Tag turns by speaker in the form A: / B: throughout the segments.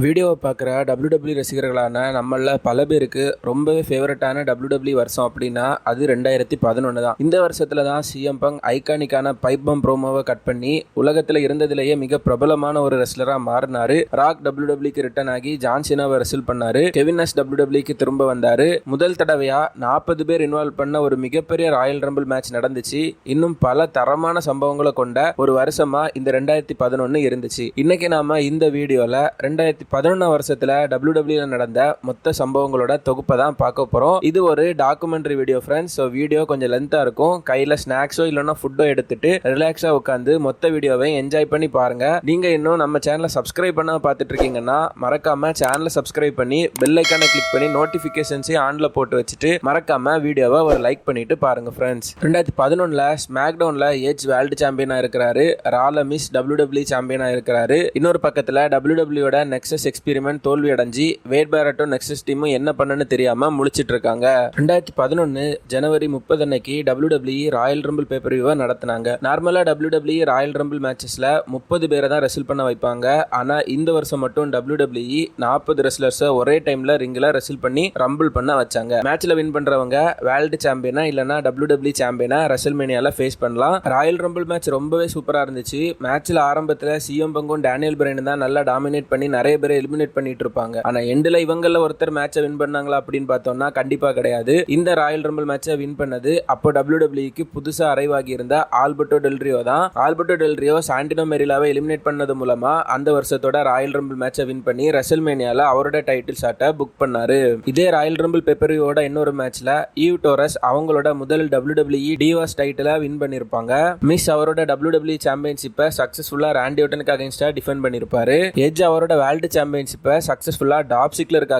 A: வீடியோவை பார்க்குற டபிள்யூடபிள்யூ ரசிகர்களான நம்மள பல பேருக்கு ரொம்பவே ஃபேவரட்டான டபிள்யூடபிள்யூ வருஷம் அப்படின்னா அது ரெண்டாயிரத்தி பதினொன்று தான். இந்த வருஷத்துல தான் சிஎம் பங் ஐகானிக்கான பைப் பம் ப்ரோமோவை கட் பண்ணி உலகத்தில் இருந்ததுலேயே மிக பிரபலமான ஒரு ரெஸ்லராக மாறினாரு. ராக் டபிள்யூடபிள்யூக்கு ரிட்டர்ன் ஆகி ஜான்சினாவை ரெசில் பண்ணாரு. கெவினஸ் டபிள்யூடபிள்யூக்கு திரும்ப வந்தார். முதல் தடவையாக நாற்பது பேர் இன்வால்வ் பண்ண ஒரு மிகப்பெரிய ராயல் ரம்பிள் மேட்ச் நடந்துச்சு. இன்னும் பல தரமான சம்பவங்களை கொண்ட ஒரு வருஷமாக இந்த ரெண்டாயிரத்தி பதினொன்று இருந்துச்சு. இன்னைக்கு நாம இந்த வீடியோவில் ரெண்டாயிரத்தி பதினொன்றாம் வருஷத்துல டபிள்யூ நடந்த மொத்த சம்பவங்களோட தொகுப்பை தான் பார்க்க போறோம். இது ஒரு documentary video friends so video கொஞ்சம் லென்த்தா இருக்கும். கையில ஸ்நாக்ஸோ இல்லைன்னா ஃபுட்டோ எடுத்துட்டு ரிலாக்ஸா உட்காந்து மொத்த வீடியோவை என்ஜாய் பண்ணி பாருங்க. நீங்க இன்னும் நம்ம சேனலை சப்ஸ்கிரைப் பண்ண பார்த்துட்டு இருக்கீங்கன்னா மறக்காம சேனலை சப்ஸ்கிரைப் பண்ணி பெல் ஐக்கானை கிளிக் பண்ணி நோட்டிஃபிகேஷன்ஸையும் ஆன்ல போட்டு வச்சுட்டு மறக்காம வீடியோவை ஒரு லைக் பண்ணிட்டு பாருங்க ஃப்ரெண்ட்ஸ் ரெண்டாயிரத்தி பதினொன்னுல ஸ்மாக்டவுன்ல ஏஜ் வேர்ல்டு சாம்பியனா இருக்கிறாரு. ரால மிஸ் டபிள்யூ டபிள்யூ சாம்பியனா இருக்கிறாரு. இன்னொரு பக்கத்துல டபிள்யூ டபிள்யூட நெக்ஸஸ் எக்ஸ்பெரிமெண்ட் தோல்வி அடைஞ்சி வேட் பேரட்டும் நெக்ஸஸ் டீமும் என்ன பண்ணுன்னு தெரியாம முழிச்சிட்டு இருக்காங்க ரெண்டாயிரத்தி பதினொன்னு ஜனவரி முப்பது அன்னைக்கு W W Royal Rumble pay per வியூவை நடத்தினாங்க. நார்மலா டபிள்யூ டபிள்யூ ராயல் ரம்பிள் மேட்சஸ்ல முப்பது பேரை தான் ரெசில் பண்ண வைப்பாங்க. ஆனா இந்த வருஷம் மட்டும் டபிள்யூ டபிள்யூ நாற்பது ரெஸ்லர்ஸை ஒரே டைம்ல ரிங்கில் ரெசில் பண்ணி ரம்பிள் பண்ண வச்சாங்க. மேட்ச்ல வின் பண்றவங்க வேர்ல்டு சாம்பியனா இல்லனா டபிள்யூ டபிள்யூ சாம்பியனா ரெசல்மேனியால ஃபேஸ் பண்ணலாம். ராயல் ரம்பிள் மேட்ச் ரொம்பவே சூப்பரா இருந்துச்சு. மேட்ச்ல ஆரம்பத்துல சிஎம் பங்கும் டேனியல் பிரைன் தான் நல்லா டாமினேட் பண்ணி நிறைய பேரை எலிமினேட் பண்ணிட்டு இருப்பாங்க ஆனா எண்டில் இவங்கள ஒருத்தர் மேட்சை வின் பண்ணாங்களா அப்படின்னு பார்த்தோம்னா கண்டிப்பா கிடையாது. இந்த ராயல் ரம்பிள் மேட்சை வின் பண்ணது அப்போ டபிள்யூ டபிள்யூக்கு புதுசா அரைவாகி இருந்த ஆல்பர்டோ டெல்ரியோ தான். ஆல்பர்டோ டெல்ரியோ சாண்டினோ மெரிலாவை எலிமினேட் பண்ணது மூலமா அந்த வருஷத்தோட ராயல் ரம்பிள் மேட்சை வின் பண்ணி ரெசல்மேனியால அவரோட டைட்டில் ஷாட்டை புக் பண்ணாரு. இதே ராயல் ரம்பிள் பெப்பரியோட இன்னொரு மேட்ச்ல ஈவ் டோரஸ் அவங்களோட முதல் டபிள்யூ டபிள்யூ டிவாஸ் டைட்டில வின் பண்ணிருப்பாங்க. மிஸ் அவரோட டபிள்யூ டபிள்யூ சாம்பியன்ஷிப்பை சக்சஸ்ஃபுல்லா ராண்டி ஓட்டனுக்கு அகைன்ஸ்டா டிஃபெண்ட் பண்ணிருப்பாரு. எஜ் அவரோட வேர்ல்டு சாம்பியன்ஷிப்பை சக்ஸஸ்ஃபுல்லாக டாப் சிக்லருக்கு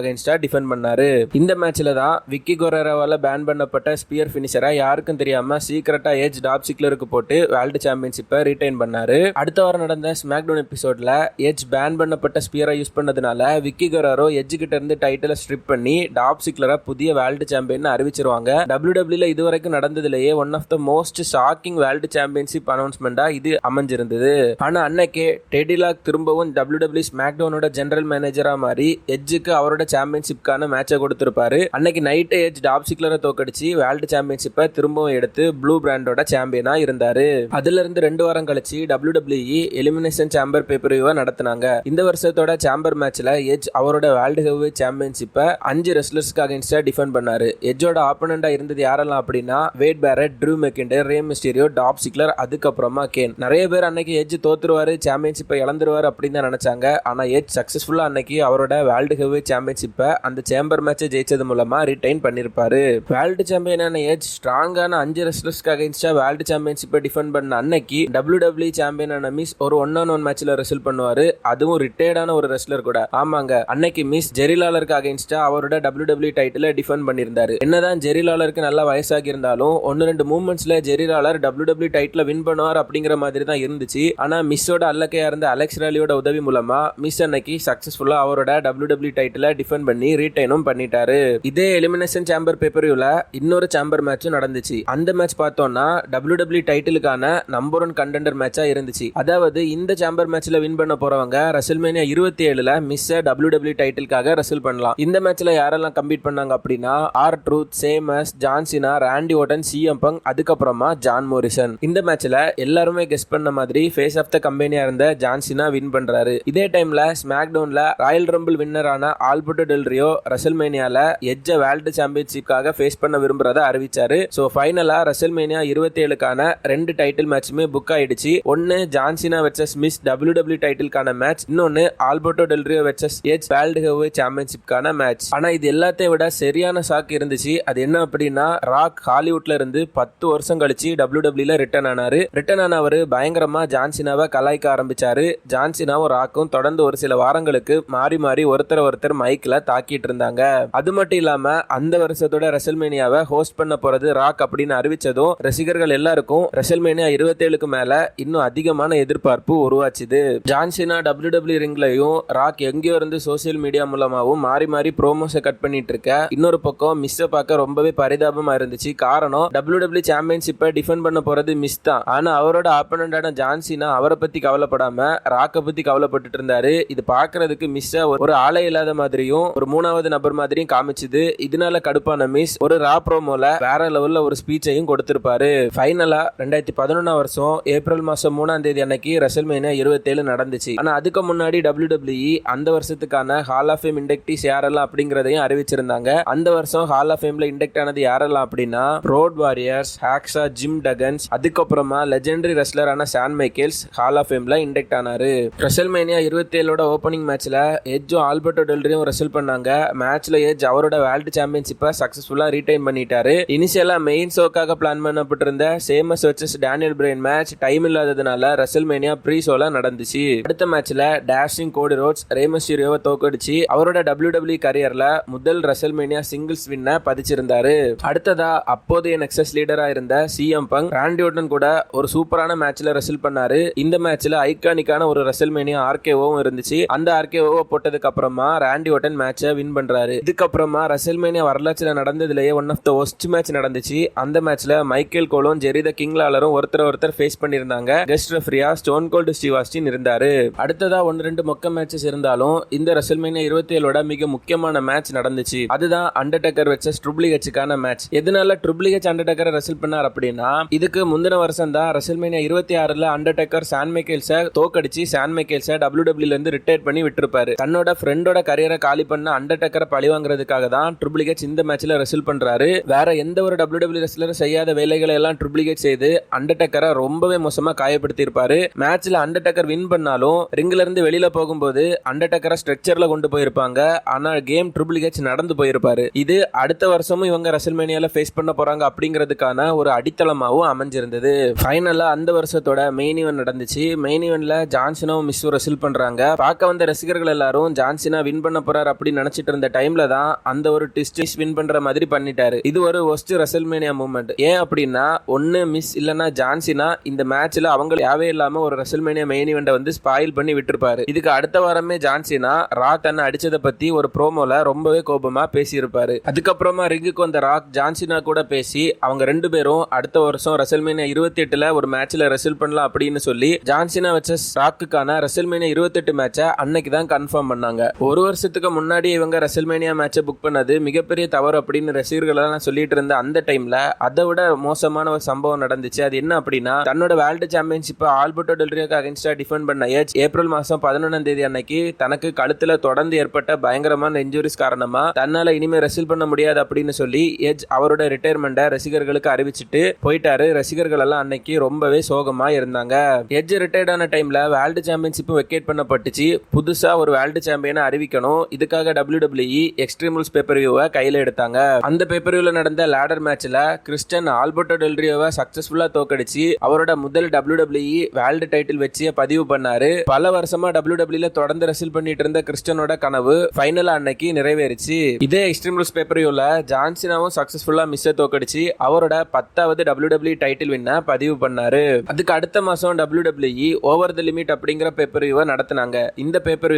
A: டிஃபெண்ட் பண்ணார். இந்த மேட்ச்சில் தான் விக்கி கொரேராவால பேன் பண்ணப்பட்ட ஸ்பியர் ஃபினிஷரை யாருக்கும் தெரியாம சீக்கிரட்டாக ஏஜ் டாப்சிக்லருக்கு போட்டு வேர்ல்டு சாம்பியன்ஷிப்பை ரீட்டைன் பண்ணார். அடுத்த வாரம் நடந்த ஸ்மாக் டவுன் எபிசோட்ல எஜ் பேன் பண்ணப்பட்ட ஸ்பியரை யூஸ் பண்ணதுனால விக்கி கொரேரோ எஜ் கிட்ட இருந்து டைட்டிலை ஸ்ட்ரிப் பண்ணி டாப் சிக்லரை புதிய வேர்ல்டு சாம்பியன் அறிவிச்சிருவாங்க. டபிள்யூ டபிள்யூல இதுவரைக்கும் நடந்ததுலேயே one of the most shocking world championship அனௌன்ஸ்மெண்டா இது அமைஞ்சிருந்தது. ஆனா அன்னைக்கே டெடிலாக் திரும்பவும் டபிள்யூ டபிள்யூ ஸ்மாக் டவுனோட ஜென்ரல் மேனேஜரா மாறி எஜ்ஜுக்கு அவரோட சாம்பியன்ஷிப்கான மேட்சை கொடுத்திருப்பாரு. அன்னைக்கு நைட்டு எஜ் டாப் சிக்லரை தோக்கடிச்சு வேர்ல்டு சாம்பியன்ஷிப்பை திரும்பவும் எடுத்து ப்ளூ பிராண்டோட சாம்பியனா இருந்தாரு. அதுல இருந்து ரெண்டு வாரம் கழிச்சு W W E elimination chamber pay per நடத்தினாங்க. இந்த வருஷத்தோட சாம்பர் மேட்ச்ல எஜ் அவரோட வேர்ல்டு ஹெவி சாம்பியன்ஷிப்பை அஞ்சு ரெஸ்லர்ஸ்க்கு அகைன்ஸ்டா டிஃபெண்ட் பண்ணாரு. எஜ்ஜோட ஆப்பனண்டா இருந்தது யாரெல்லாம் அப்படின்னா Wade Barrett Drew McIntyre Rey Mysterio Dolph Ziggler அதுக்கப்புறமா கேன் நிறைய பேர் அன்னைக்கு எஜ் தோத்துருவாரு சாம்பியன்ஷிப்பை இழந்துருவாரு அப்படின்னு தான் நினைச்சாங்க. ஆனா எஜ் சக்ஸஸ்ஃபுல்லாக அன்னைக்கு அவரோட வேர்ல்டு ஹெவி சாம்பியன்ஷிப்பை அந்த சேம்பர் மேட்சை ஜெயிச்சது மூலமாக ரிட்டைன் பண்ணியிருப்பாரு வேர்ல்டு சாம்பியனான ஏஜ் ஸ்ட்ராங்கான அஞ்சு ரெஸ்லர்ஸ்க்கு அகைன்ஸ்டா வேர்ல்டு சாம்பியன்ஷிப்பை டிஃபெண்ட் பண்ண அன்னைக்கு டபிள்யூ டபிள்யூ சாம்பியனான மிஸ் ஒரு ஒன் ஆன் ஒன் மேட்ச்ல ரெசல் பண்ணுவாரு. அதுவும் ரிட்டையர்டான ஒரு ரெஸ்லர் கூட. ஆமாங்க. அன்னைக்கு மிஸ் ஜெரிலாலருக்கு அகைன்ஸ்டா அவரோட டபிள்யூ டபிள்யூ டைட்டில் டிஃபெண்ட் பண்ணியிருந்தாரு. என்னதான் ஜெரிலாலருக்கு நல்லா வயசாகி இருந்தாலும் ஒன்று ரெண்டு மூமெண்ட்ஸ்ல Jerry Lawler W W title win பண்ணுவார் அப்படிங்கிற மாதிரி தான் இருந்துச்சு. ஆனா மிஸ்ஸோட அல்லக்கையா இருந்த அலெக்ஸ் ராலியோட உதவி மூலமா மிஸ் அன்னைக்கு சக்சஸ்ஃபுல்லா அவரோட டபிள்யூ டபிள்யூ டைட்டில டிஃபெண்ட் பண்ணி ரீட்டைனும் பண்ணிட்டாரு. இதே எலிமினேஷன் சாம்பர் பேப்பரியூல இன்னொரு சாம்பர் மேட்சும் நடந்துச்சு. அந்த மேட்ச் பார்த்தோம்னா டபிள்யூ டபிள்யூ டைட்டிலுக்கான நம்பர் ஒன் கண்டெண்டர் மேட்சா இருந்துச்சு. அதாவது இந்த சாம்பர் மேட்ச்ல வின் பண்ண போறவங்க ரசல்மேனியா இருபத்தி ஏழுல மிஸ் டபிள்யூ டபிள்யூ டைட்டிலுக்காக ரசல் பண்ணலாம். இந்த மேட்ச்ல யாரெல்லாம் கம்பீட் பண்ணாங்க அப்படின்னா R Truth Sheamus John Cena Randy Orton CM Punk அதுக்கப்புறமா ஜான் மோரிசன் இந்த மேட்ச்ல எல்லாருமே கெஸ் பண்ண மாதிரி ஃபேஸ் ஆஃப் த கம்பெனியா இருந்த ஜான்சினா வின் பண்றாரு. இதே டைம்ல ஸ்மாக் டவுன்ல ராயல் ரம்பிள் வின்னரான ஆல்பர்டோ டெல்ரியோ ரசல்மேனியால எஜ்ஜ வேர்ல்டு சாம்பியன்ஷிப்காக ஃபேஸ் பண்ண விரும்புறத அறிவிச்சாரு. ஸோ ஃபைனலா ரசல்மேனியா இருபத்தி ஏழுக்கான ரெண்டு டைட்டில் மேட்சுமே புக் ஆயிடுச்சு. ஒன்னு John Cena versus Miz W W டைட்டிலுக்கான match இன்னொன்னு Alberto Del Rio versus Edge world heavy சாம்பியன்ஷிப்கான match ஆனா இது எல்லாத்தையும் விட சரியான ஷாக் இருந்துச்சு. அது என்ன அப்படின்னா ராக் ஹாலிவுட்ல இருந்து பத்து வருஷம் கழிச்சு டபிள்யூ டபிள்யூல ரிட்டர்ன் ஆனாரு. ரிட்டர்ன் ஆனவர் பயங்கரமா ஜான்சினாவை கலாய்க்க ஆரம்பிச்சாரு. ஜான்சினாவும் ராக்கும் தொடர்ந்து ஒரு சில வாரங்களுக்கு மாறி மாறி ஒருத்தர் ஒருத்தர் மைக்கில் தாக்கிட்டு இருந்தாங்க. அது மட்டும் இல்லாம அந்த வருஷத்தோட ரெசல்மேனியாவை ஹோஸ்ட் பண்ண போறது ராக் அப்படின்னு அறிவிச்சதும் ரசிகர்கள் எல்லாருக்கும் ரெசல்மேனியா இருபத்தேழுக்கு மேல இன்னும் அதிகமான எதிர்பார்ப்பு உருவாச்சுது. ஜான்சினா டபிள்யூ டபிள்யூ ரிங்லையும் ராக் எங்கேயோ இருந்து சோசியல் மீடியா மூலமாகவும் மாறி மாறி ப்ரோமோஸை கட் பண்ணிட்டு இருக்க இன்னொரு பக்கம் மிஸ்ஸை பார்க்க ரொம்பவே பரிதாபமா இருந்துச்சு. காரணம் டபிள்யூ டபிள்யூ சாம்பியன்ஷிப்பை டிஃபெண்ட் பண்ண போறது மிஸ் தான். ஆனா அவரோட ஆப்பனண்டான ஜான்சினா அவரை பத்தி கவலைப்படாம ராக்கை பத்தி கவலைப்பட்டுட்டு இருந்தாரு. இது பா பாக்குறதுக்கு மிஸ் ஒரு ஆளே இல்லாத மாதிரியும் ஒரு மூணாவது நபர் மாதிரியும் காமிச்சுது. இதனால கடுப்பான மிஸ் ஒரு ரா ப்ரோமோல வேற லெவல்ல ஒரு ஸ்பீச்சையும் கொடுத்திருப்பாரு. ஃபைனலா ரெண்டாயிரத்தி பதினொன்னா வருஷம் ஏப்ரல் மாசம் மூணாம் தேதி அன்னைக்கு ரெசல்மேனியா இருபத்தேழு நடந்துச்சு. ஆனா அதுக்கு முன்னாடி WWE அந்த வருஷத்துக்கான ஹால் ஆஃப் ஃபேம் இண்டக்டிஸ் யாரெல்லாம் அப்படிங்கறதையும் அறிவிச்சிருந்தாங்க. அந்த வருஷம் ஹால் ஆஃப் ஃபேம்ல இண்டக்ட் ஆனது யாரெல்லாம் அப்படின்னா Road Warriors Hacksaw Jim Duggan அதுக்கப்புறமா லெஜெண்டரி ரெஸ்லரான சான் மைக்கேல்ஸ் ஹால் ஆஃப் ஃபேம்ல இண்டக்ட் ஆனாரு. ரெசல்மேனியா இருபத்தி ஏழோட ஓப்பனிங் மேட்ச்சில் எஜ்ஜும் ஆல்பர்டோ டெல்ரியும் ரெசல் பண்ணாங்க. மேட்ச்சில் எஜ் அவரோட வேர்ல்டு சாம்பியன்ஷிப்பை சக்ஸஸ்ஃபுல்லாக ரீடைன் பண்ணிட்டாரு. இனிஷியலாக மெயின் ஷோக்காக plan பண்ணப்பட்டிருந்த Sheamus versus Daniel Bryan match time இல்லாததுனால ரெசல்மேனியா ப்ரீ ஷோல நடந்துச்சு. அடுத்த மேட்ச்சில் டேஷிங் கோடி ரோட்ஸ் ரேமஸ்டீரியோவை தோக்கடிச்சு அவரோட டபிள்யூ கரியரில் முதல் ரசல்மேனியா சிங்கிள்ஸ் வின்ன பதிச்சிருந்தாரு. அடுத்ததா அப்போதைய நெக்ஸஸ் லீடரா இருந்த சிஎம் பங் ராண்டியோட்டன் கூட ஒரு சூப்பரான மேட்ச்ல ரெசல் பண்ணாரு. இந்த மேட்ச்ல ஐகானிக்கான ஒரு ரெசல்மேனியா ஆர்கேவும் இருந்துச்சு. அந்த ஆர்கேஓவை போட்டதுக்கு அப்புறமா ராண்டி ஓட்டன் மேட்சை வின் பண்றாரு. இதுக்கப்புறமா ரசல்மேனியா வரலாற்றில் நடந்ததுலேயே one of the most match நடந்துச்சு. அந்த மேட்ச்ல மைக்கேல் கோலும் ஜெரி த கிங்லாலரும் ஒருத்தர் ஒருத்தர் ஃபேஸ் பண்ணியிருந்தாங்க. கெஸ்ட் ரெஃப்ரியா ஸ்டோன் கோல்டு ஸ்டீவாஸ்டின் இருந்தார் இருந்தாரு. அடுத்ததா ஒன்னு ரெண்டு மொக்க மேட்சஸ் இருந்தாலும் இந்த ரசல்மேனியா இருபத்தி ஏழோட மிக முக்கியமான மேட்ச் நடந்துச்சு. அதுதான் அண்டர்டேக்கர் வச்ச ட்ரிபிளி ஹெச்சுக்கான மேட்ச் எதனால ட்ரிபிளிகச் அண்டர்டேக்கரை ரெசல் பண்ணார் அப்படின்னா இதுக்கு முந்தின வருஷம் தான் ரசல்மேனியா இருபத்தி ஆறுல அண்டர்டேக்கர் சான் மைக்கேல்ஸை தோக்கடிச்சு சான் மைக்கேல்ஸை டபிள்யூ டபிள்யூல இருந்து ரிட்டையர் பண்ணி விட்டுருப்பாரு தன்னோட ஃப்ரெண்டோட கரியரை காலி பண்ண அண்டர்டேக்கரை பழி வாங்குறதுக்காக தான் ட்ரிபிள் ஹெச் இந்த மேட்ச்ல ரெசில் பண்றாரு. வேற எந்த ஒரு டபிள்யூ டபிள்யூ ரெஸ்லரும் செய்யாத வேலைகளை எல்லாம் ட்ரிபிள் ஹெச் செய்து அண்டர்டேக்கரை ரொம்பவே மோசமா காயப்படுத்தி இருப்பாரு மேட்ச்ல அண்டர்டேக்கர் வின் பண்ணாலும் ரிங்ல இருந்து வெளியில போகும்போது அண்டர்டேக்கரை ஸ்ட்ரெச்சர்ல கொண்டு போயிருப்பாங்க. ஆனா கேம் ட்ரிபிள் ஹெச் நடந்து போயிருப்பாரு. இது அடுத்த வருஷமும் இவங்க ரெசல்மேனியால ஃபேஸ் பண்ண போறாங்க அப்படிங்கிறதுக்கான ஒரு அடித்தளமாகவும் அமைஞ்சிருந்தது. ஃபைனலா அந்த வருஷத்தோட மெயின் ஈவென்ட் நடந்துச்சு. மெயின் ஈவென்ட்ல ஜான்சனும் மிஸ்ஸும் ரெசில் பண்றாங்க. பார்க்க வந்த ரசிகர்கள் எல்லாரும் ஜான்சினா வின் பண்ண போறாரு அப்படின்னு நினைச்சிட்டு இருந்த டைம்ல தான் அந்த ஒரு டிஸ்ட் வின் பண்ற மாதிரி பண்ணிட்டாரு. இது ஒரு ஒஸ்ட் ரசல்மேனியா மூமெண்ட் ஏன் அப்படின்னா ஒன்னு மிஸ் இல்லைன்னா ஜான்சினா இந்த மேட்ச்ல அவங்க யாவே இல்லாம ஒரு ரசல்மேனியா மெயின் ஈவெண்ட்டை வந்து ஸ்பாயில் பண்ணி விட்டுருப்பாரு. இதுக்கு அடுத்த வாரமே ஜான்சினா ராக் தன்னை அடிச்சதை பத்தி ஒரு ப்ரோமோல ரொம்பவே கோபமா பேசியிருப்பாரு. அதுக்கப்புறமா ரிங்குக்கு வந்த ராக் ஜான்சினா கூட பேசி அவங்க ரெண்டு பேரும் அடுத்த வருஷம் ரசல்மேனியா இருபத்தி எட்டுல ஒரு மேட்ச்ல ரெசல் பண்ணலாம் அப்படின்னு சொல்லி ஜான்சினா வச்ச ராக்குக்கான ரெசல்மேனியா இருபத்தெட்டு மேட்சை அன்னைக்கு தான் கன்ஃபார்ம் பண்ணாங்க. ஒரு வருஷத்துக்கு முன்னாடி இவங்க ரெசல்மேனியா மேட்சை புக் பண்ணது மிகப்பெரிய தவறு அப்படின்னு ரசிகர்கள் எல்லாம் சொல்லிட்டு இருந்த அந்த டைம்ல அதை விட மோசமான ஒரு சம்பவம் நடந்துச்சு. அது என்ன அப்படின்னா தன்னோட வேர்ல்டு சாம்பியன்ஷிப்பை ஆல்பர்டோ டெல்ரியோக்கு அகேன்ஸ்டா டிஃபெண்ட் பண்ண ஏஜ் ஏப்ரல் மாசம் பதினொன்றாம் தேதி அன்னைக்கு தனக்கு கழுத்துல தொடர்ந்து ஏற்பட்ட பயங்கரமான இன்ஜுரிஸ் காரணமா தன்னால இனிமே ரெசில் பண்ண முடியாது அப்படின்னு சொல்லி எஜ் அவரோட ரிட்டையர்மெண்ட்டை ரசிகர்களுக்கு அறிவிச்சிட்டு போயிட்டாரு. ரசிகர்கள் எல்லாம் அன்னைக்கு ரொம்பவே சோகமா இருந்தாங்க. எஜ் ரிட்டையர்டான டைம்ல வேர்ல்டு சாம்பியன்ஷிப் வெக்கேட் பண்ணப்பட்டுச்சு. புதுசா ஒரு வேர்ல்டு சாம்பியனை அறிவிக்கணும். இதுக்காக W W E extreme rules pay per வியூவை கையில எடுத்தாங்க. அந்த பேப்பர் வியூவில் நடந்த லேடர் மேட்ச்ல கிறிஸ்டன் ஆல்பர்டோ டெல்ரியோவை சக்ஸஸ்ஃபுல்லாக தோக்கடிச்சு அவரோட முதல் டபிள்யூ டபிள்யூஇ வேர்ல்டு டைட்டில் வச்சு பதிவு பண்ணாரு. பல வருஷமா டபிள்யூ டபிள்யூல தொடர்ந்து ரெசில் பண்ணிட்டு இருந்த கிறிஸ்டனோட கனவு ஃபைனல் அன்னைக்கு நிறைவேறிச்சு. இதே எக்ஸ்ட்ரீம் ரூல்ஸ் பேப்பர் வியூவில் ஜான்சினாவும் சக்ஸஸ்ஃபுல்லாக மிஸ் தோக்கடிச்சு அவரோட பத்தாவது டபிள்யூ டபிள்யூ டைட்டில் வின்ன பதிவு பண்ணாரு. அதுக்கு அடுத்த மாதம் W W E over the limit அப்படிங்கிற பேப்பர் வியூவை நடத்தினாங்க. இந்த பேப்பர்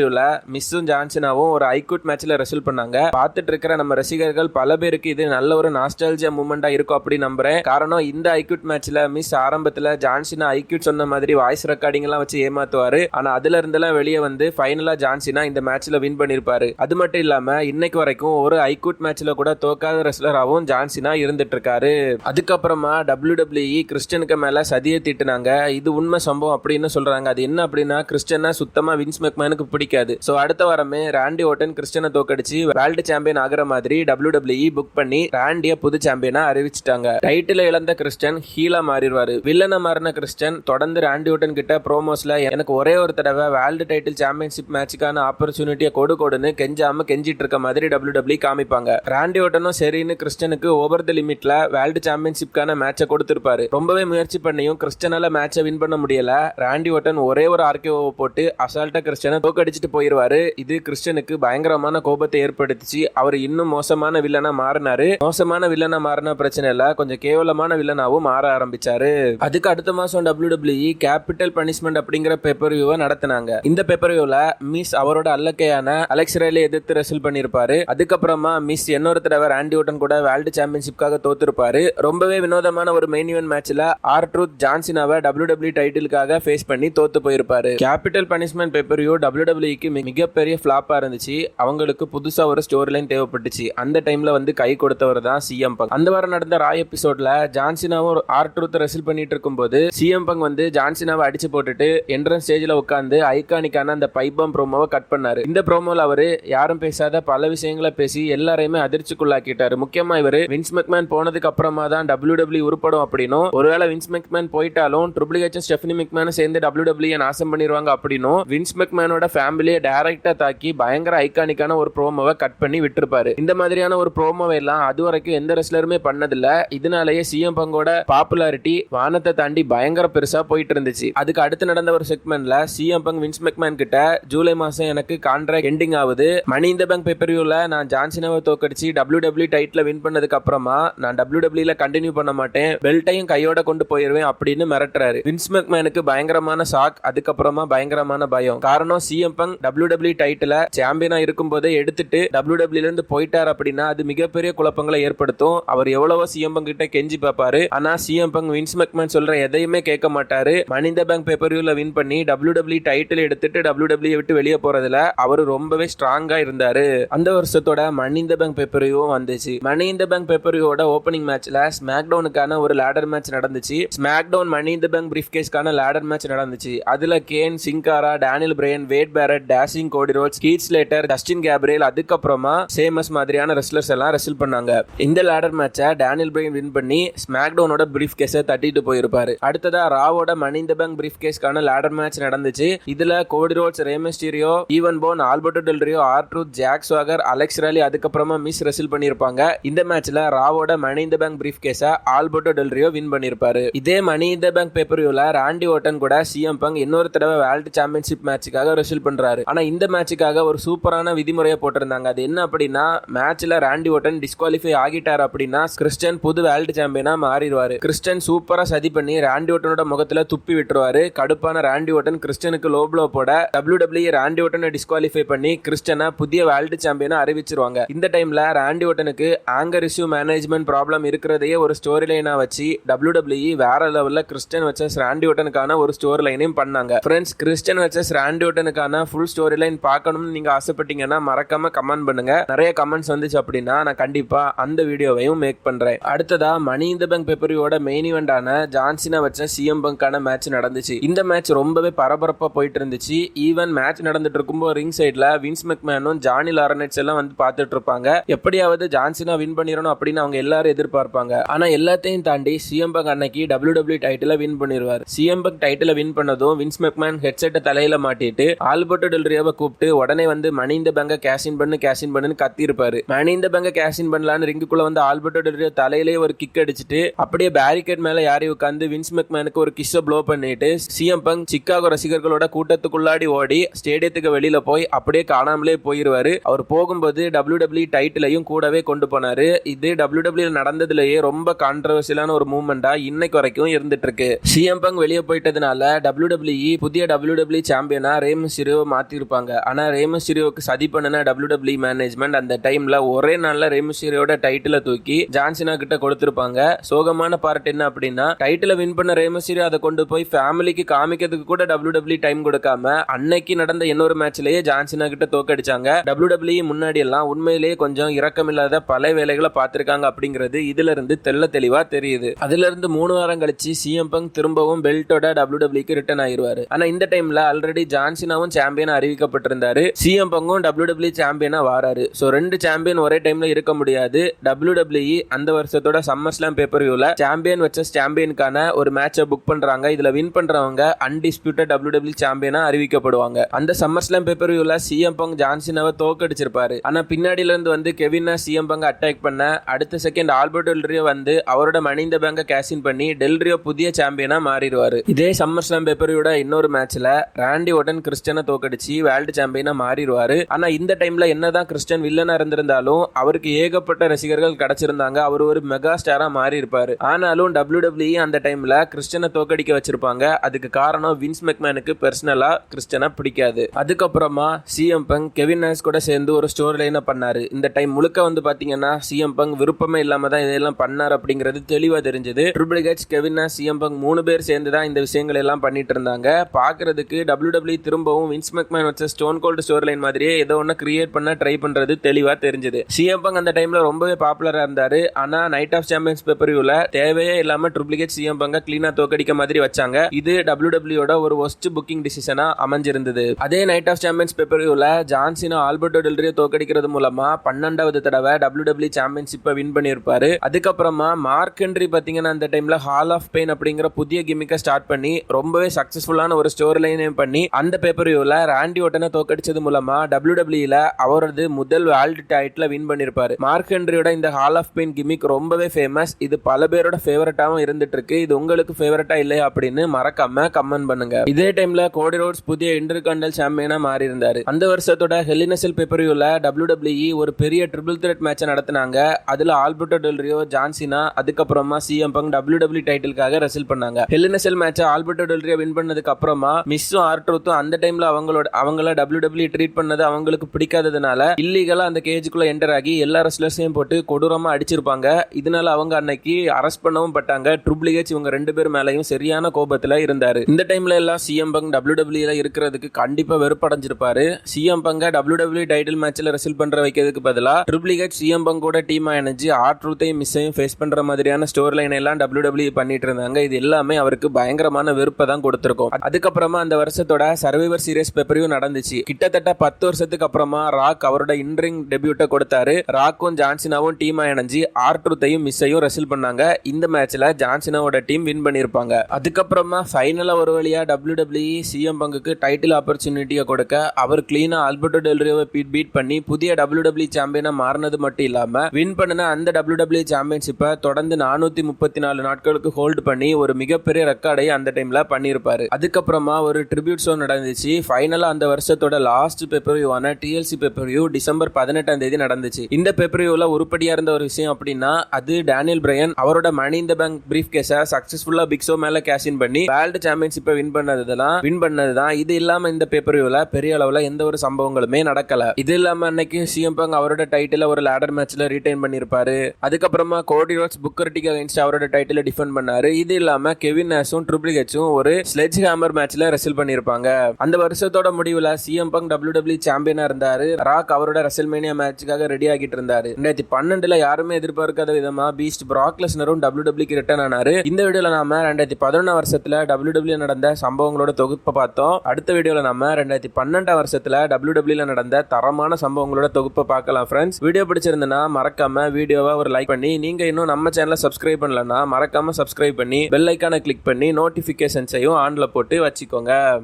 A: மிஸ்ஸும் ஜான்சனாவும் ஒரு ஐக்யூட் மேட்ச்சில் ரெசல் பண்ணாங்க. பார்த்துட்டு இருக்கிற நம்ம ரசிகர்கள் பல பேருக்கு இது நல்ல ஒரு நாஸ்டாலஜியா மூமெண்ட்டாக இருக்கும் அப்படி நம்புறேன். காரணம் இந்த ஐக்யூட் மேட்ச்சில் மிஸ் ஆரம்பத்தில் ஜான்சினா ஐக்யூட் சொன்ன மாதிரி வாய்ஸ் ரெக்கார்டிங்லாம் வச்சு ஏமாத்துவார். ஆனால் அதுல இருந்தெல்லாம் வெளியே வந்து ஃபைனலாக ஜான்சினா இந்த மேட்ச்சில் வின் பண்ணியிருப்பாரு அது மட்டும் இல்லாமல் இன்னைக்கு வரைக்கும் ஒரு ஐக்யூட் மேட்ச்சில் கூட தோக்காத ரெஸ்லராகவும் ஜான்சினா இருந்துட்டு இருக்காரு அதுக்கப்புறமா டபிள்யூ டபிள்யூஇ கிறிஸ்டனுக்கு மேலே சதியை திட்டுனாங்க. இது உண்மை சம்பவம் அப்படின்னு சொல்கிறாங்க அது என்ன அப்படின்னா கிறிஸ்டனை சுத்தமாக வின்ஸ் மெக்மேனுக்கு பிடிக்காது. ஸோ அடுத்த வாரமே ராண்டி ஓட்டன் கிறிஸ்டனை தோக்கடிச்சு வேர்ல்டு சாம்பியன் ஆகிற மாதிரி டபிள்யூ டபிள்யூஇ புக் பண்ணி ராண்டிய புது சாம்பியனா அறிவிச்சிட்டாங்க. டைட்டில் இழந்த கிறிஸ்டன் ஹீலா மாறிடுவாரு. வில்லனை மாறின கிறிஸ்டன் தொடர்ந்து ராண்டி ஓட்டன் கிட்ட ப்ரோமோஸ்ல எனக்கு ஒரே ஒரு தடவை வேர்ல்டு டைட்டில் சாம்பியன்ஷிப் மேட்சுக்கான ஆப்பர்ச்சுனிட்டியை கொடு கொடுன்னு கெஞ்சாம கெஞ்சிட்டு இருக்க மாதிரி டபிள்யூ டபிள்யூ காமிப்பாங்க. ராண்டி ஓட்டனும் சரின்னு கிறிஸ்டனுக்கு ஓவர் த லிமிட்ல வேர்ல்டு சாம்பியன்ஷிப்கான மேட்சை கொடுத்திருப்பாரு. ரொம்பவே முயற்சி பண்ணியும் கிறிஸ்டனால மேட்சை வின் பண்ண முடியல. ராண்டி ஓட்டன் ஒரே ஒரு ஆர்கேஓ போட்டு அசால்ட்டா கிறிஸ்டனை தோக்கடிச்சிட்டு போயிருவாரு. இது கிறிஸ்டனுக்கு பயங்கரமான கோபத்தை ஏற்படுத்திச்சு. அவர் இன்னும் மோசமான வில்லனா மாறினாரு. மோசமான வில்லனா மாறின பிரச்சனை இல்ல. கொஞ்சம் கேவலமான வில்லனாவும் மாற ஆரம்பிச்சாரு. அதுக்கு அடுத்த மாசம் டபிள்யூ டபிள்யூ கேபிட்டல் பனிஷ்மெண்ட் அப்படிங்கிற பேப்பர் வியூவை நடத்தினாங்க. இந்த பேப்பர் வியூல மிஸ் அவரோட அல்லக்கையான அலெக்ஸ் ரயில எதிர்த்து ரெசில் பண்ணிருப்பாரு. அதுக்கப்புறமா மிஸ் இன்னொரு தடவை ஆண்டி ஓட்டன் கூட வேர்ல்டு சாம்பியன்ஷிப்காக தோத்துருப்பாரு. ரொம்பவே வினோதமான ஒரு மெயின் ஈவென்ட் மேட்ச்ல ஆர் ட்ரூத் ஜான்சினாவை டபிள்யூ டபிள்யூ டைட்டிலுக்காக ஃபேஸ் பண்ணி தோத்து போயிருப்பாரு. Capital punishment pay per view டபிள்யூடபிள்யூக்கு மிகப்பெரிய ஃப்ளாப்பாக இருந்துச்சு. அவங்களுக்கு புதுசாக ஒரு ஸ்டோரி லைன் தேவைப்பட்டுச்சு. அந்த டைமில் வந்து கை கொடுத்தவர் தான் சிஎம் பங்க் அந்த வாரம் நடந்த ராய் எபிசோட்ல ஜான்சினாவும் ஆர் ட்ரூத் ரெசில் பண்ணிட்டு இருக்கும்போது சிஎம் பங்க் வந்து ஜான்சினாவை அடிச்சு போட்டுட்டு என்ட்ரன்ஸ் ஸ்டேஜில் உட்காந்து ஐகானிக்கான அந்த பைப்பம் ப்ரோமோவை கட் பண்ணார். இந்த ப்ரோமோவில் அவர் யாரும் பேசாத பல விஷயங்களை பேசி எல்லாரையுமே அதிர்ச்சிக்குள்ளாக்கிட்டாரு. முக்கியமாக இவர் வின்ஸ் மெக்மேன் போனதுக்கு அப்புறமா தான் டபிள்யூ டபிள்யூ உருப்படும் அப்படின்னும் ஒருவேளை வின்ஸ் மெக்மேன் போயிட்டாலும் ட்ரிபிள் ஹெச் ஸ்டெஃபனி மெக்மேனும் சேர்ந்து டபிள்யூ டபிள்யூ நாசம் பண்ணிடுவாங்க அப்படின்னும் வின்ஸ் மெக்மேனோட ஃபேமிலியை டைரக்டா தாக்கி பயங்கர ஐகானிக்கான ஒரு ப்ரோமோவை கட் பண்ணி விட்டுருப்பாரு. இந்த மாதிரியான ஒரு ப்ரோமோவை எல்லாம் அது வரைக்கும் எந்த ரெஸ்லருமே பண்ணதில்ல. இதனாலேயே சிஎம் பங்கோட பாப்புலாரிட்டி வானத்தை தாண்டி பயங்கர பெருசா போயிட்டு இருந்துச்சு அதுக்கு அடுத்து நடந்த ஒரு செக்மெண்ட்ல சிஎம் பங்க் வின்ஸ் மெக்மேன் கிட்ட ஜூலை மாசம் எனக்கு கான்ட்ராக்ட் எண்டிங் ஆகுது. மணி இந்த பேங்க் பேப்பர்வியூல நான் ஜான்சினாவை தோக்கடிச்சு டபிள்யூ டபிள்யூ டைட்டில் வின் பண்ணதுக்கு அப்புறமா நான் டபிள்யூ டபிள்யூல கண்டினியூ பண்ண மாட்டேன். பெல்ட்டையும் கையோட கொண்டு போயிருவேன் அப்படின்னு மிரட்டுறாரு. வின்ஸ் மெக்மேனுக்கு பயங்கரமான ஷாக் அதுக்கப்புறமா பயங்கரமான பயம். காரணம் CM Punk W W title சாம்பியனா இருக்கும்போதே எடுத்துட்டு டபிள்யூ டபிள்யூல இருந்து போயிட்டார் அப்படின்னா அது மிகப்பெரிய குழப்பங்களை ஏற்படுத்தும். அவர் எவ்வளவோ சிஎம் பங்க் கிட்ட கெஞ்சி பார்ப்பாரு. ஆனா சிஎம் பங் வின்ஸ் மெக்மேன் சொல்ற எதையுமே கேட்க மாட்டாரு. மனித பேங்க் பேப்பர்வியூல வின் பண்ணி டபிள்யூ டபிள்யூ டைட்டில் எடுத்துட்டு டபிள்யூ டபிள்யூ விட்டு வெளியே போறதுல அவர் ரொம்பவே ஸ்ட்ராங்கா இருந்தாரு. அந்த வருஷத்தோட மணி இந்த பேங்க் பேப்பர்வியூவும் வந்துச்சு. மணி இந்த பேங்க் பேப்பர்வியூவோட ஓப்பனிங் மேட்ச்ல ஸ்மாக் டவுனுக்கான ஒரு லேடர் மேட்ச் நடந்துச்சு. SmackDown money in the bank brief கேஸ்க்கான ladder match நடந்துச்சு. அதுல Kane Sin Cara Daniel Bryan Wade Barrett Dashing Cody Rhodes Heath Slater Dustin Gabriel அதுக்கப்புறமா சேமஸ் மாதிரியான ரெஸ்லர்ஸ் எல்லாம் ரெசில் பண்ணாங்க. இந்த லேடர் மேட்சை டேனியல் பிரைன் வின் பண்ணி ஸ்மாக்டவுனோட பிரீஃப் கேஸை தட்டிட்டு போயிருப்பாரு. அடுத்ததா ராவோட மணிந்த பேங்க் பிரீஃப் கேஸ்க்கான லேடர் மேட்ச் நடந்துச்சு. இதுல Cody Rhodes Rey Mysterio Evan Bourne Alberto Del Rio R Truth Jack Swagger Alex Riley அதுக்கப்புறமா மிஸ் ரெசில் பண்ணியிருப்பாங்க. இந்த மேட்ச்ல ராவோட money in the bank brief கேஸை ஆல்பர்டோ டெல்ரியோ வின் பண்ணியிருப்பாரு. இதே மணி இந்த பேங்க் பேப்பர்வியூல ராண்டி ஓட்டன் கூட சிஎம் பங்க் இன்னொரு தடவை வேர்ல்டு சாம்பியன்ஷிப் மேட்சுக்காக ரெசில் பண்றாரு. ஆனா இந்த மேட்சுக்காக ஒரு சூப்பரான விதிமுறையை போட்டிருந்தாங்க. அது என்ன அப்படின்னா மேட்ச்ல ராண்டி ஓட்டன் டிஸ்குவாலிஃபை ஆகிட்டார் அப்படின்னா கிறிஸ்டன் புது வேர்ல்டு சாம்பியனா மாறிடுவாரு. கிறிஸ்டன் சூப்பரா சதி பண்ணி ராண்டி ஓட்டனோட முகத்துல துப்பி விட்டுருவாரு. கடுப்பான ராண்டி ஓட்டன் கிறிஸ்டனுக்கு லோப்ளோ போட டபிள்யூ டபிள்யூ ராண்டி ஓட்டனை டிஸ்குவாலிஃபை பண்ணி கிறிஸ்டனை புதிய வேர்ல்டு சாம்பியனா அறிவிச்சிருவாங்க. இந்த டைம்ல ராண்டி ஓட்டனுக்கு ஆங்கர் இஷ்யூ மேனேஜ்மெண்ட் ப்ராப்ளம் இருக்கிறதையே ஒரு ஸ்டோரி லைனா வச்சு டபிள்யூ டபிள்யூ வேற லெவல்ல கிறிஸ்டன் வச்சஸ் ராண்டி ஓட்டனுக்கான ஒரு ஸ்டோரி லைனையும் பண்ணாங்க. ஃப்ரெண்ட்ஸ் கிறிஸ்டன் வச்சஸ் ராண்டி ஓட்டனுக்கான ஃபுல் ஸ்டோரி லைன் பார்க்கணும்னு நீங்க ஆசைப்பட்டீங்கன்னா மறக்காம கமெண்ட் பண்ணுங்க. நிறைய கமெண்ட்ஸ் வந்துச்சு அப்படின்னா நான் கண்டிப்பா அந்த வீடியோவையும் மேக் பண்றேன். அடுத்ததா மணி இந்த பேங்க் பேப்பரியோட மெயின் இவெண்டான ஜான்சினா வச்ச சிஎம் பங்கான மேட்ச் நடந்துச்சு. இந்த மேட்ச் ரொம்பவே பரபரப்பா போயிட்டு இருந்துச்சு. ஈவன் மேட்ச் நடந்துட்டு இருக்கும்போது ரிங் சைட்ல வின்ஸ் மெக்மேனும் ஜானி லாரனெட்ஸ் எல்லாம் வந்து பார்த்துட்டு இருப்பாங்க. எப்படியாவது ஜான்சினா வின் பண்ணிடணும் அப்படின்னு அவங்க எல்லாரும் எதிர்பார்ப்பாங்க. ஆனா எல்லாத்தையும் தாண்டி சிஎம் பங்க் அன்னைக்கு டபிள்யூ டபிள்யூ டைட்டில வின் பண்ணிடுவார் சிஎம் பங்க் டைட்டில வின் பண்ணதும் வின்ஸ் மெக்மேன் ஹெட்செட்டை தலையில மாட்டிட்டு ஆல்பர்டோ டெல்ரியாவை கூப்பிட்டு உடனே வந்து மணி இந்த பேங்க கேஷின் பண்ணு கேஷின் பண்ணுன்னு கத்திருப்பாரு மணி இந்த பேங்க கேஷின் பண்ணலான்னு ரிங்குக்குள்ள வந்து ஆல்பர்டோ டெல்ரியோ தலையிலே ஒரு கிக் அடிச்சுட்டு அப்படியே பேரிகேட் மேல யாரையும் உட்காந்து வின்ஸ் மெக்மேனுக்கு ஒரு கிஸ்ஸ ப்ளோ பண்ணிட்டு சிஎம் பங் சிக்காகோ ரசிகர்களோட கூட்டத்துக்குள்ளாடி ஓடி ஸ்டேடியத்துக்கு வெளியில போய் அப்படியே காணாமலே போயிருவாரு. அவர் போகும்போது டபிள்யூ டபிள்யூ டைட்டிலையும் கூடவே கொண்டு போனாரு. இது டபிள்யூ டபிள்யூ நடந்ததுலயே ரொம்ப கான்ட்ரவர்சியலான ஒரு மூவ்மெண்டா இன்னைக்கு வரைக்கும் இருந்துட்டு இருக்கு. சிஎம் பங் வெளியே போயிட்டதுனால டபிள்யூ டபிள்யூ புதிய டபிள்யூ டபிள்யூ சாம்பியனா ரேம் சிரியோ மாத்திருப்பாங்க. ஆனா ரேமஸ் சிரியோக்கு சதி பண்ணின டபிள்யூ டபிள்யூ மேனேஜ்மெண்ட் அந்த டைம்ல ஒரே நாளில் ரேமஸ் சிரியோட டைட்டில தூக்கி ஜான்சினா கிட்ட கொடுத்துருப்பாங்க. சோகமான பார்ட் என்ன அப்படின்னா டைட்டிலை வின் பண்ண ரேமஸ் அதை கொண்டு போய் ஃபேமிலிக்கு காமிக்கிறதுக்கு கூட டபிள்யூ டபிள்யூ டைம் கொடுக்காம அன்னைக்கு நடந்த இன்னொரு மேட்ச்லயே ஜான்சினா கிட்ட தோக்கடிச்சாங்க. டபிள்யூ டபிள்யூ முன்னாடி எல்லாம் உண்மையிலேயே கொஞ்சம் இரக்கமில்லாத பல வேலைகளை பார்த்திருக்காங்க அப்படிங்கிறது இதுல இருந்து தெள்ள தெளிவா தெரியுது. அதுல இருந்து மூணு வாரம் கழிச்சு சிஎம் பங்க் திரும்பவும் பெல்ட்டோட டபிள்யூ டபிள்யூக்கு ரிட்டர்ன் ஆயிருவாரு. ஆனா இந்த டைம்ல ஆல்ரெடி ஜான்சினாவும் சாம்பியன் அறிவிக்கப்பட்டிருந்தாரு. சிஎம் பங்கும் டபிள்யூ டபிள்யூ சாம்பியனா வாராரு. ஸோ ரெண்டு சாம்பியன் ஒரே டைம்ல இருக்க முடியாது. டபிள்யூ டபிள்யூ அந்த வருஷத்தோட சம்மர் ஸ்லாம் பேப்பர் வியூல சாம்பியன் வச்ச சாம்பியனுக்கான ஒரு மேட்சை புக் பண்றாங்க. இதுல வின் பண்றவங்க அன்டிஸ்பியூட்டட் டபிள்யூ டபிள்யூ சாம்பியனா அறிவிக்கப்படுவாங்க. அந்த சம்மர் ஸ்லாம் பேப்பர் வியூல சிஎம் பங் ஜான்சினாவை தோக்கடிச்சிருப்பாரு ஆனா பின்னாடில இருந்து வந்து கெவினா சிஎம் பங்க அட்டாக் பண்ண அடுத்த செகண்ட் ஆல்பர்ட் டெல்ரியோ வந்து அவரோட மணிந்த பேங்க கேஷின் பண்ணி டெல்ரியோ புதிய சாம்பியனா மாறிடுவாரு. இதே சம்மர் ஸ்லாம் பேப்பரியோட இன்னொரு மேட்ச்ல ராண்டி ஓட்டன் கிறிஸ்டன் தோக்கடிச்சு வேர்ல்டு சாம்பியனா மாறிடுவாரு. ஆனா இந்த டைம்ல என்னதான் கிறிஸ்டியன் வில்லனா இருந்திருந்தாலும் அவருக்கு ஏகப்பட்ட ரசிகர்கள் கிடைச்சிருந்தாங்க. அவர் ஒரு மெகா ஸ்டாரா மாறி இருப்பாரு ஆனாலும் டபிள்யூ டபிள்யூ அந்த டைம்ல கிறிஸ்டனை தோக்கடிக்க வச்சிருப்பாங்க. அதுக்கு காரணம் வின்ஸ் மெக்மேனுக்கு பர்சனலா கிறிஸ்டனை பிடிக்காது. அதுக்கப்புறமா சிஎம் பங் கெவின் நாய்ஸ் கூட சேர்ந்து ஒரு ஸ்டோரி லைனை பண்ணாரு. இந்த டைம் முழுக்க வந்து பாத்தீங்கன்னா சிஎம் பங் விருப்பமே இல்லாம தான் இதெல்லாம் பண்ணார் அப்படிங்கிறது தெளிவா தெரிஞ்சது. Triple H Kevin Nash CM Punk மூணு பேர் சேர்ந்து தான் இந்த விஷயங்கள் எல்லாம் பண்ணிட்டு இருந்தாங்க. பாக்குறதுக்கு டபிள்யூ டபிள்யூ திரும்பவும் அதுவும் வின்ஸ் மெக்மேன் வச்ச ஸ்டோன் கோல்டு ஸ்டோர் லைன் மாதிரியே ஏதோ ஒன்று கிரியேட் பண்ண ட்ரை பண்ணுறது தெளிவாக தெரிஞ்சது. சிஎம்பங் அந்த டைம்ல ரொம்பவே பாப்புலரா இருந்தார். ஆனால் நைட் ஆஃப் சாம்பியன்ஸ் பேப்பரியூல தேவையே இல்லாமல் ட்ரிப்ளிகேட் சிஎம்பங்கை கிளீனாக தோக்கடிக்க மாதிரி வச்சாங்க. இது டபிள்யூ ஓட ஒரு ஒஸ்ட் புக்கிங் டிசிஷனா அமைஞ்சிருந்தது. அதே night of champions பேப்பரியூல John Cena Alberto Del Rio தோக்கடிக்கிறது மூலமாக பன்னெண்டாவது தடவை டபிள்யூ சாம்பியன்ஷிப்பை வின் பண்ணியிருப்பாரு. அதுக்கப்புறமா மார்க் ஹென்ரி பார்த்தீங்கன்னா அந்த டைம்ல ஹால் ஆஃப் பெயின் அப்படிங்கிற புதிய கிமிக்கை ஸ்டார்ட் பண்ணி ரொம்பவே சக்ஸஸ்ஃபுல்லான ஒரு ஸ்டோரி லைனையும் பண்ணி அந்த பேப்பர் பேப்பரியூல ராண்டி ஓட்டனை தோக்கடிச்சது மூலமா டபிள்யூடபிள்யூல அவரது முதல் வேர்ல்டு டைட்டில் வின் பண்ணியிருப்பார் மார்க் ஹென்ரியோட இந்த ஹால் ஆஃப் பெயின் கிமிக் ரொம்பவே ஃபேமஸ் இது பல பேரோட ஃபேவரட்டாகவும் இருந்துட்டு இருக்கு இது உங்களுக்கு ஃபேவரட்டா இல்லையா அப்படின்னு மறக்காம கமெண்ட் பண்ணுங்க. இதே டைம்ல கோடி ரோட்ஸ் புதிய இன்டர்கண்டல் சாம்பியனா மாறி இருந்தார் அந்த வருஷத்தோட ஹெலினசல் பேப்பரியூல டபிள்யூடபிள்யூ ஒரு பெரிய ட்ரிபிள் த்ரெட் மேட்சை நடத்தினாங்க. அதுல Alberto Del Rio John Cena அதுக்கப்புறமா சிஎம் பங் டபிள்யூ டைட்டிலுக்காக ரெசில் பண்ணாங்க. ஹெலினசல் மேட்சை ஆல்பர்டோ டெல்ரியோ வின் பண்ணதுக்கு அப்புறமா மிஸ்ஸும் ஆர்ட்ரூத்தும் அந்த டைம்ல அவங்களோட அவங்கள டபிள்யூ டபிள்யூ ட்ரீட் பண்ணது அவங்களுக்கு பிடிக்காததுனால இல்லீகலா அந்த கேஜுக்குள்ள என்டர் ஆகி எல்லா ரெஸ்லர்ஸையும் போட்டு கொடூரமா அடிச்சிருப்பாங்க. இதனால அவங்க அன்னைக்கு அரெஸ்ட் பண்ணவும் பட்டாங்க. ட்ரிபிள் ஹெச் இவங்க ரெண்டு பேர் மேலையும் சரியான கோபத்துல இருந்தாரு. இந்த டைம்ல எல்லாம் சிஎம் பங்க் டபிள்யூ டபிள்யூல இருக்கிறதுக்கு கண்டிப்பா வெறுப்படைஞ்சிருப்பாரு. சிஎம் பங்க டபிள்யூ டபிள்யூ டைட்டில் மேட்ச்ல ரெசில் பண்ற வைக்கிறதுக்கு பதிலாக ட்ரிபிள் ஹெச் சிஎம் பங்கோட டீமா இணைஞ்சு ஆர் ட்ரூத்தையும் மிஸ்ஸையும் ஃபேஸ் பண்ற மாதிரியான ஸ்டோர் லைன் எல்லாம் டபிள்யூ டபிள்யூ பண்ணிட்டு இருந்தாங்க. இது எல்லாமே அவருக்கு பயங்கரமான வெறுப்பை தான் கொடுத்துருக்கோம். அதுக்கப்புறமா அந்த வருஷத்தோட சர்வைவர் சீரியஸ் பேப்பரையும் நடந்துச்சு. கிட்டத்தட்ட பத்து வருஷத்துக்கு அப்புறமா ராக் அவரோட இன்ரிங் டெபியூட்டை கொடுத்தாரு. ராக்கும் ஜான்சினாவும் டீமா இணைஞ்சு ஆர்ட்ருத்தையும் மிஸ்ஸையும் ரெசில் பண்ணாங்க. இந்த மேட்ச்ல ஜான்சினாவோட டீம் வின் பண்ணியிருப்பாங்க. அதுக்கப்புறமா ஃபைனலா ஒரு வழியா டபிள்யூ டபிள்யூ சிஎம் பங்குக்கு டைட்டில் ஆப்பர்ச்சுனிட்டியை கொடுக்க அவர் கிளீனா ஆல்பர்டோ டெல்ரியோவை பீட் பீட் பண்ணி புதிய டபிள்யூ டபிள்யூ சாம்பியனா மாறினது மட்டும் இல்லாம வின் பண்ணின அந்த டபிள்யூ டபிள்யூ சாம்பியன்ஷிப்பை தொடர்ந்து நானூத்தி முப்பத்தி நாலு நாட்களுக்கு ஹோல்ட் பண்ணி ஒரு மிகப்பெரிய ரெக்கார்டை அந்த டைம்ல பண்ணியிருப்பாரு. அதுக்கப்புறமா ஒரு ட்ரிபியூட் ஷோ நடந்துச்சு. ஃபைனலாக அந்த வருஷத்தோட last பேப்பரியூவான TLC pay per view December பதினெட்டாம் தேதி நடந்துச்சு. இந்த பேப்பரியூல உருப்படியாக இருந்த ஒரு விஷயம் அப்படின்னா அது டேனியல் பிரையன் அவரோட மணி இந்த பேங்க் பிரீஃப் கேஸை சக்ஸஸ்ஃபுல்லாக பிக் ஷோ மேல கேஷ் இன் பண்ணி வேர்ல்டு சாம்பியன்ஷிப்பை வின் பண்ணதுதான் வின் பண்ணது தான் இது இல்லாமல் இந்த பேப்பரியூல பெரிய அளவில் எந்த ஒரு சம்பவங்களுமே நடக்கலை. இது இல்லாமல் அன்னைக்கு சிஎம் பங் அவரோட டைட்டில் ஒரு லேடர் மேட்ச்சில் ரீட்டைன் பண்ணியிருப்பாரு அதுக்கப்புறமா கோடி ரோட்ஸ் புக்கர்டிக்கு அகைன்ஸ்ட் அவரோட டைட்டில் டிஃபெண்ட் பண்ணாரு. இது இல்லாமல் கெவின் நேஸும் ட்ரிபிள் ஹெச்சும் ஒரு ஸ்லெட்ஜ் ஹேமர் மேட்ச்சில் ரெசில் பண்ணியிருப்பாங்க அந்த வருஷத்தோட முடிவுல சிஎம் பங் டபிள்யூ டபிள்யூ சாம்பியனா இருந்தாரு. ராக் அவரோட ரெசல்மேனியா மேட்சுக்காக ரெடி ஆகிட்டு இருந்தாரு. ரெண்டாயிரத்தி பன்னெண்டுல யாருமே எதிர்பார்க்காத விதமா பீஸ்ட் பிராக் லெஸ்னரும் டபிள்யூ டபிள்யூக்கு ரிட்டர்ன் ஆனாரு. இந்த வீடியோல நாம ரெண்டாயிரத்தி பதினொன்றாம் வருஷத்துல டபிள்யூ டபிள்யூ நடந்த சம்பவங்களோட தொகுப்பை பார்த்தோம். அடுத்த வீடியோல நாம ரெண்டாயிரத்தி பன்னெண்டாம் வருஷத்துல டபிள்யூ டபிள்யூல நடந்த தரமான சம்பவங்களோட தொகுப்பை பார்க்கலாம் ஃப்ரெண்ட்ஸ் வீடியோ பிடிச்சிருந்தனா மறக்காம வீடியோவை ஒரு லைக் பண்ணி நீங்க இன்னும் நம்ம சேனலை சப்ஸ்கிரைப் பண்ணலன்னா மறக்காம சப்ஸ்கிரைப் பண்ணி பெல் ஐக்கானை கிளிக் பண்ணி நோட்டிபிகேஷன்ஸையும் ஆன்ல போட்டு வச்சுக்கோங்க.